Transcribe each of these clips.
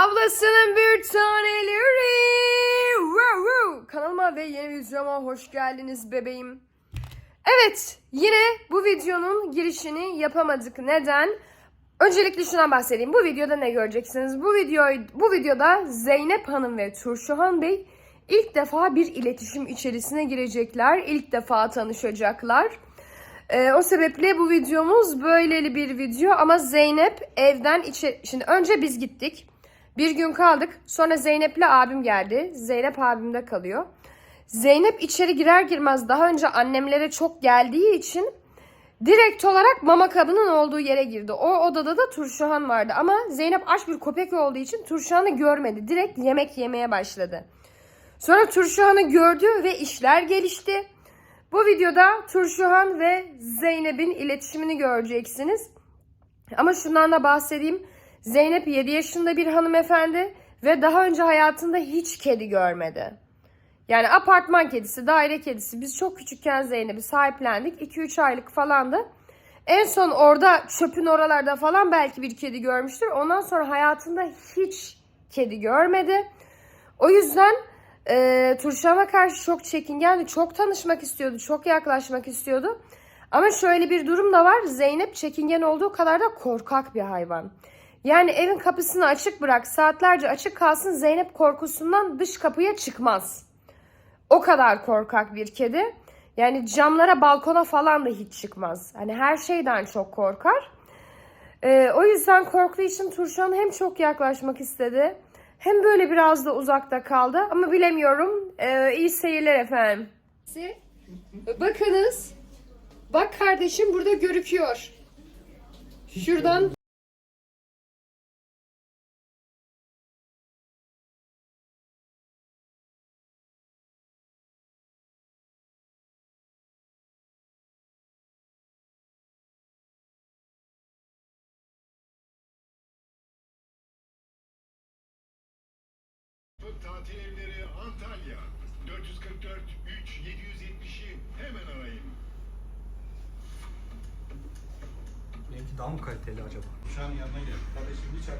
Ablasının bir taneleri. Kanalıma ve yeni videoma hoş geldiniz bebeğim. Evet, yine bu videonun girişini yapamadık. Neden? Öncelikle şundan bahsedeyim. Bu videoda ne göreceksiniz? Bu videoyu bu videoda Zeynep Hanım ve Turşuhan Bey ilk defa bir iletişim içerisine girecekler. İlk defa tanışacaklar. Ee, o sebeple bu videomuz böyleli bir video ama Zeynep evden içe... Şimdi önce biz gittik. Bir gün kaldık. Sonra Zeynep'le abim geldi. Zeynep abimde kalıyor. Zeynep içeri girer girmez daha önce annemlere çok geldiği için direkt olarak mama kabının olduğu yere girdi. O odada da Turşuhan vardı ama Zeynep aç bir köpek olduğu için Turşuhan'ı görmedi. Direkt yemek yemeye başladı. Sonra Turşuhan'ı gördü ve işler gelişti. Bu videoda Turşuhan ve Zeynep'in iletişimini göreceksiniz. Ama şundan da bahsedeyim. Zeynep 7 yaşında bir hanımefendi ve daha önce hayatında hiç kedi görmedi. Yani apartman kedisi, daire kedisi. Biz çok küçükken Zeynep'i sahiplendik. 2-3 aylık falandı. En son orada çöpün oralarda falan belki bir kedi görmüştür. Ondan sonra hayatında hiç kedi görmedi. O yüzden e, Turşan'a karşı çok çekingendi. Çok tanışmak istiyordu. Çok yaklaşmak istiyordu. Ama şöyle bir durum da var. Zeynep çekingen olduğu kadar da korkak bir hayvan. Yani evin kapısını açık bırak, saatlerce açık kalsın Zeynep korkusundan dış kapıya çıkmaz. O kadar korkak bir kedi. Yani camlara, balkona falan da hiç çıkmaz. Hani her şeyden çok korkar. Ee, o yüzden korktuğu için Turşan hem çok yaklaşmak istedi hem böyle biraz da uzakta kaldı. Ama bilemiyorum. Ee, iyi seyirler efendim. Bakınız. Bak kardeşim burada görüküyor. Şuradan Tatil evleri Antalya 444 3 770'i hemen arayın. Benimki daha mı kaliteli acaba? Uşağın yanına gel. Kardeşim bir çay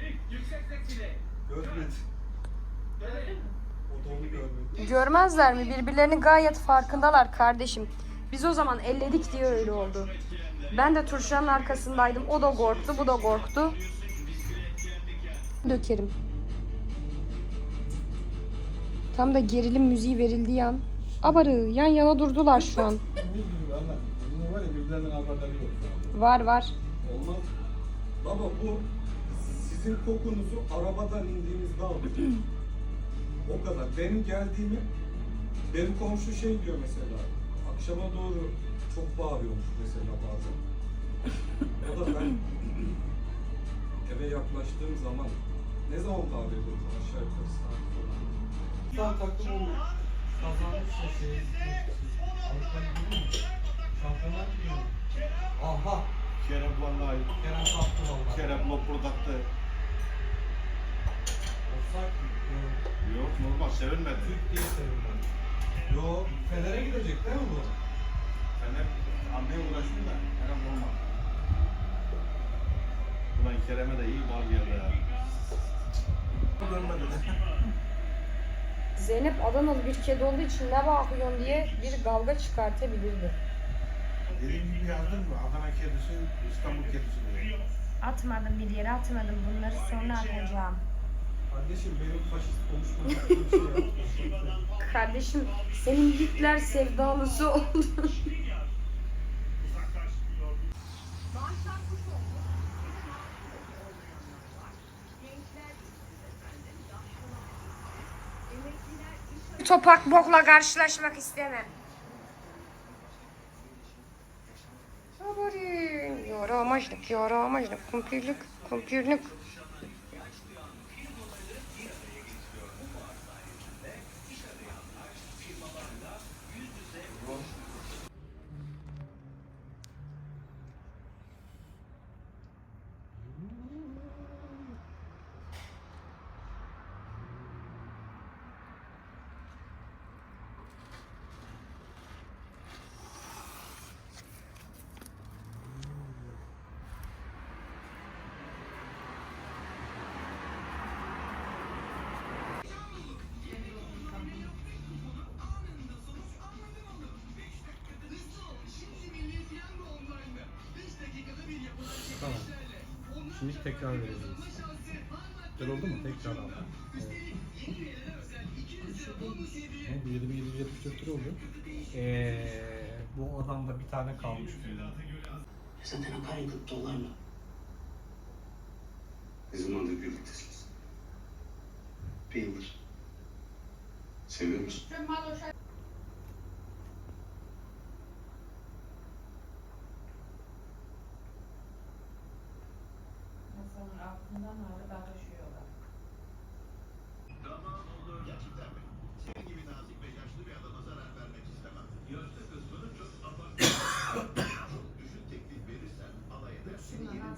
Elif yüksek sesiyle. Görmedi. Görelim. O da onu görmedi. Görmezler mi? Birbirlerinin gayet farkındalar kardeşim. Biz o zaman elledik diye öyle oldu. Ben de Turşan'ın arkasındaydım. O da korktu, bu da korktu. Dökerim. Tam da gerilim müziği verildiği an. Abarı yan yana durdular şu an. Var. Var. Olmaz. Baba bu sizin kokunuzu arabadan indiğinizde aldım. o kadar. Benim geldiğimi benim komşu şey diyor mesela. Akşama doğru çok bağırıyormuş mesela bazen. O da ben eve yaklaştığım zaman ne zaman bağırıyordum aşağı yukarı saat falan. Sağ takım onu kazanmış ya şey. Avrupa Ligi mi? Şampiyonlar Ligi mi? Aha! Kerem vallahi Kerem kaptı valla. Kerem lopordaktı. Offside mi? Yok. Yok normal sevinmedi. Türk diye sevinmem. Yo, Fener'e gidecek değil mi bu? Fener anneye uğraşıyor da Kerem normal. Ulan Kerem'e de iyi bal geldi ya. Zeynep Adanalı bir kedi olduğu için ne bakıyorsun diye bir kavga çıkartabilirdi. Dediğim gibi yazdın mı? Adana kedisi, İstanbul kedisi diye. Atmadım bir yere atmadım. Bunları sonra atacağım. Kardeşim benim faşist konuşmam şey yapmış. Kardeşim senin Hitler sevdalısı oldu. Topak bokla karşılaşmak istemem. Sabırın. Yaramazlık, yaramazlık, kumpirlik, kumpirlik. Şimdi tekrar vereceğiz. Güzel oldu mu? Tekrar al. Evet. Bu 7774 lira oldu. Ee, bu adamda bir tane kalmış. Zaten akaryakıt dolarla. Ne zamandır birliktesiniz? Bir yıldır. Seviyor musun? Masanın altından hala dalışıyorlar. Gerçekten mi? Senin gibi nazik ve yaşlı bir adama zarar vermek istemem. Yaşlı kısmını çok abartma. çok düşük teklif verirsen alay eder. Seni yerin dibine sokar.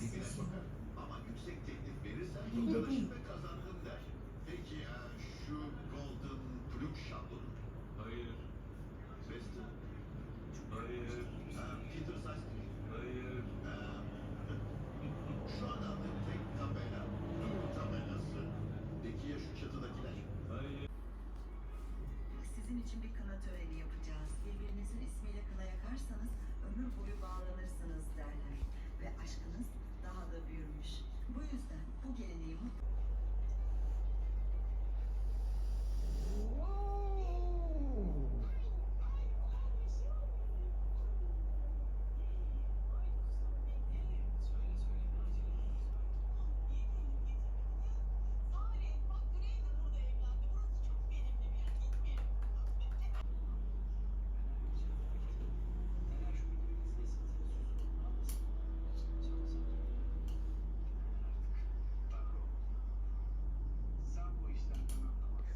Ama yüksek teklif verirsen çok çalıştım ve kazandım der. Peki ya şu Golden Plug şablonu? Hayır. Weston? Hayır. Ha, Peter Saskin? Hayır. şu an aldığım tek tabela. Dur tabelası. Peki ya şu çatıdakiler? Hayır. Sizin için bir kına töreni yapacağız. Birbirinizin ismiyle kına yakarsanız ömür boyu bağlanırsınız derler. Ve aşkınız daha da büyümüş. Bu yüzden bu geleneği mutlu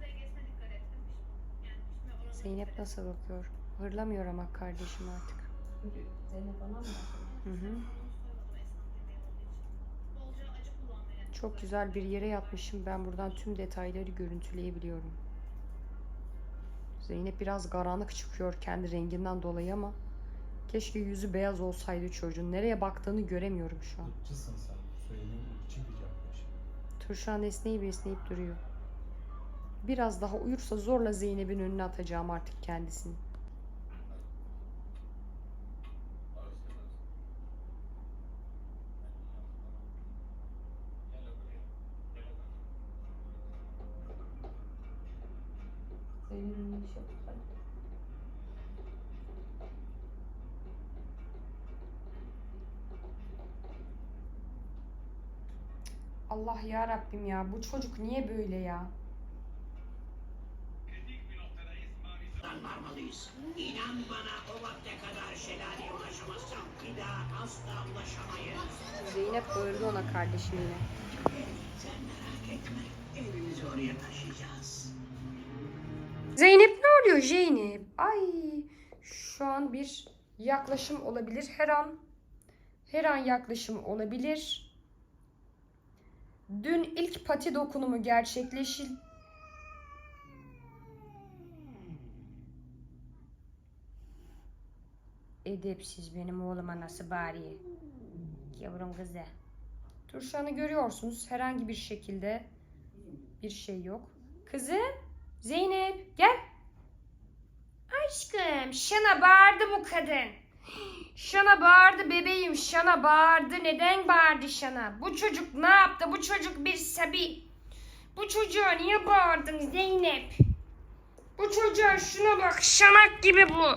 dengesine dikkat ettim. Yani pişme oranına Zeynep nasıl bakıyor? Hırlamıyor ama kardeşim artık. Zeynep bana mı Hı hı. Çok güzel bir yere yatmışım. Ben buradan tüm detayları görüntüleyebiliyorum. Zeynep biraz karanlık çıkıyor kendi renginden dolayı ama keşke yüzü beyaz olsaydı çocuğun. Nereye baktığını göremiyorum şu an. Irkçısın sen. Söylediğin ırkçı bir yaklaşım. Turşan esneyip esneyip duruyor. Biraz daha uyursa zorla Zeynep'in önüne atacağım artık kendisini. Zeynep'in ne işi yapıyor? Allah ya Rabbim ya bu çocuk niye böyle ya? varmalıyız. İnan bana o vakte kadar şelaleye ulaşamazsam bir daha asla ulaşamayız. Zeynep bağırdı ona kardeşim yine. Sen merak etme. Evimizi oraya taşıyacağız. Zeynep ne oluyor Zeynep? Ay şu an bir yaklaşım olabilir her an. Her an yaklaşım olabilir. Dün ilk pati dokunumu gerçekleşti. Edepsiz benim oğluma nasıl bari. Yavrum kızı. Turşanı görüyorsunuz. Herhangi bir şekilde bir şey yok. Kızım Zeynep gel. Aşkım şana bağırdı bu kadın. Şana bağırdı bebeğim şana bağırdı. Neden bağırdı şana? Bu çocuk ne yaptı? Bu çocuk bir sabi. Bu çocuğa niye bağırdın Zeynep? Bu çocuğa şuna bak şanak gibi bu.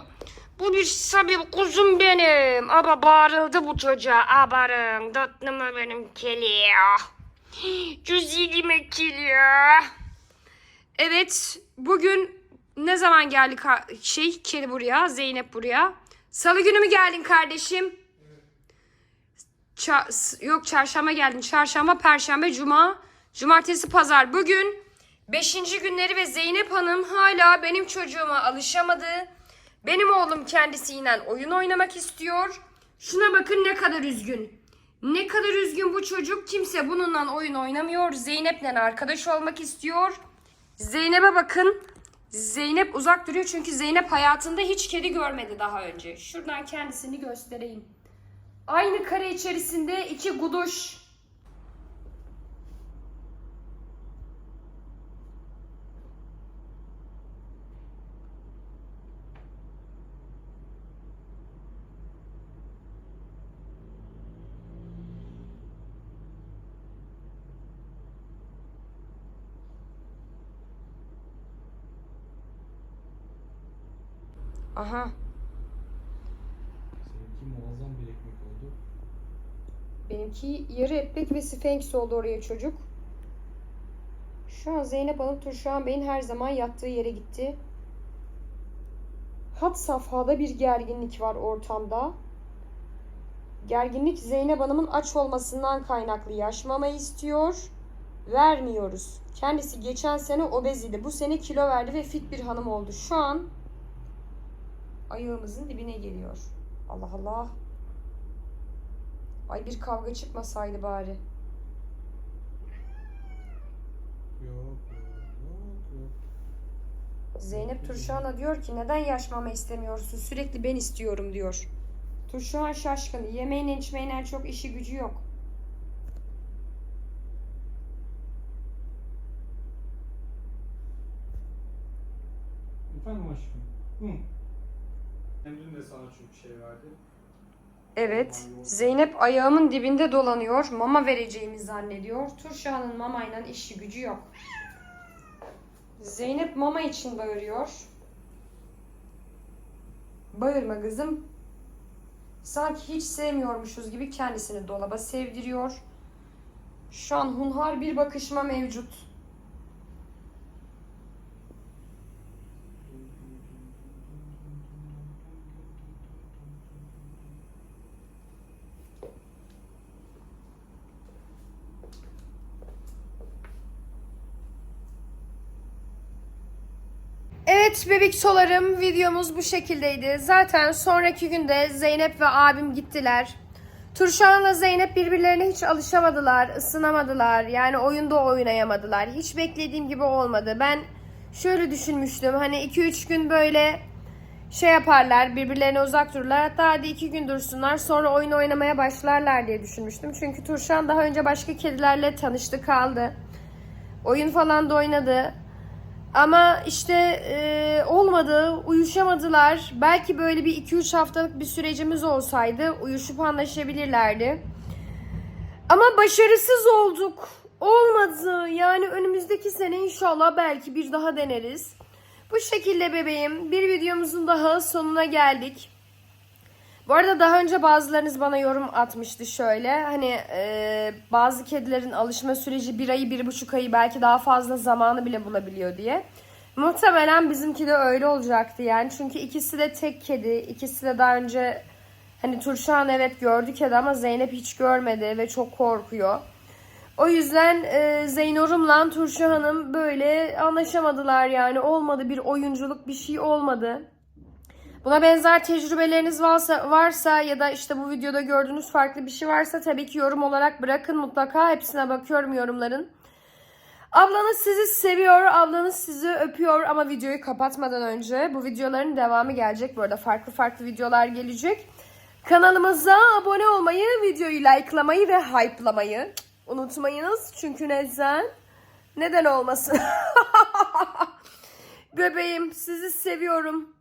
Bu bir sabi kuzum benim. Ama bağırıldı bu çocuğa. Abarın tatlım benim keli. Güzelim keli. Evet, bugün ne zaman geldi şey kedi buraya, Zeynep buraya? Salı günü mü geldin kardeşim? Ça- yok çarşamba geldin. Çarşamba, perşembe, cuma, cumartesi, pazar. Bugün beşinci günleri ve Zeynep Hanım hala benim çocuğuma alışamadı. Benim oğlum kendisiyle oyun oynamak istiyor. Şuna bakın ne kadar üzgün. Ne kadar üzgün bu çocuk. Kimse bununla oyun oynamıyor. Zeynep'le arkadaş olmak istiyor. Zeynep'e bakın. Zeynep uzak duruyor çünkü Zeynep hayatında hiç kedi görmedi daha önce. Şuradan kendisini göstereyim. Aynı kare içerisinde iki guduş. Aha. Seninki muazzam bir ekmek oldu. Benimki yarı ekmek ve sfenks oldu oraya çocuk. Şu an Zeynep Hanım Turşuan Bey'in her zaman yattığı yere gitti. Hat safhada bir gerginlik var ortamda. Gerginlik Zeynep Hanım'ın aç olmasından kaynaklı yaş mama istiyor. Vermiyoruz. Kendisi geçen sene obez idi. Bu sene kilo verdi ve fit bir hanım oldu. Şu an ayağımızın dibine geliyor. Allah Allah. Ay bir kavga çıkmasaydı bari. Yok yok yok. Zeynep Turşan'a diyor ki neden yaş mama istemiyorsun? Sürekli ben istiyorum diyor. Turşan şaşkın. Yemeğine içmeyle çok işi gücü yok. Efendim aşkım. Hı. Emrin de sana çok şey verdi. Evet. Zeynep ayağımın dibinde dolanıyor. Mama vereceğimi zannediyor. Turşan'ın mamayla işi gücü yok. Zeynep mama için bağırıyor. Bağırma kızım. Sanki hiç sevmiyormuşuz gibi kendisini dolaba sevdiriyor. Şu an hunhar bir bakışma mevcut. Bebek solarım videomuz bu şekildeydi. Zaten sonraki günde Zeynep ve abim gittiler. Turşan'la Zeynep birbirlerine hiç alışamadılar, ısınamadılar. Yani oyunda oynayamadılar. Hiç beklediğim gibi olmadı. Ben şöyle düşünmüştüm. Hani 2-3 gün böyle şey yaparlar, birbirlerine uzak dururlar. Hatta hadi 2 gün dursunlar sonra oyun oynamaya başlarlar diye düşünmüştüm. Çünkü Turşan daha önce başka kedilerle tanıştı kaldı. Oyun falan da oynadı. Ama işte e, olmadı, uyuşamadılar. Belki böyle bir 2-3 haftalık bir sürecimiz olsaydı uyuşup anlaşabilirlerdi. Ama başarısız olduk. Olmadı. Yani önümüzdeki sene inşallah belki bir daha deneriz. Bu şekilde bebeğim bir videomuzun daha sonuna geldik. Bu arada daha önce bazılarınız bana yorum atmıştı şöyle. Hani e, bazı kedilerin alışma süreci bir ayı, bir buçuk ayı belki daha fazla zamanı bile bulabiliyor diye. Muhtemelen bizimki de öyle olacaktı yani. Çünkü ikisi de tek kedi. ikisi de daha önce hani Turşan evet gördü kedi ama Zeynep hiç görmedi ve çok korkuyor. O yüzden e, Zeynorum'la Turşu Hanım böyle anlaşamadılar yani. Olmadı bir oyunculuk bir şey olmadı. Buna benzer tecrübeleriniz varsa, varsa ya da işte bu videoda gördüğünüz farklı bir şey varsa tabii ki yorum olarak bırakın mutlaka. Hepsine bakıyorum yorumların. Ablanız sizi seviyor, ablanız sizi öpüyor ama videoyu kapatmadan önce bu videoların devamı gelecek. Bu arada farklı farklı videolar gelecek. Kanalımıza abone olmayı, videoyu likelamayı ve hype'lamayı unutmayınız. Çünkü neden? Neden olmasın? Bebeğim sizi seviyorum.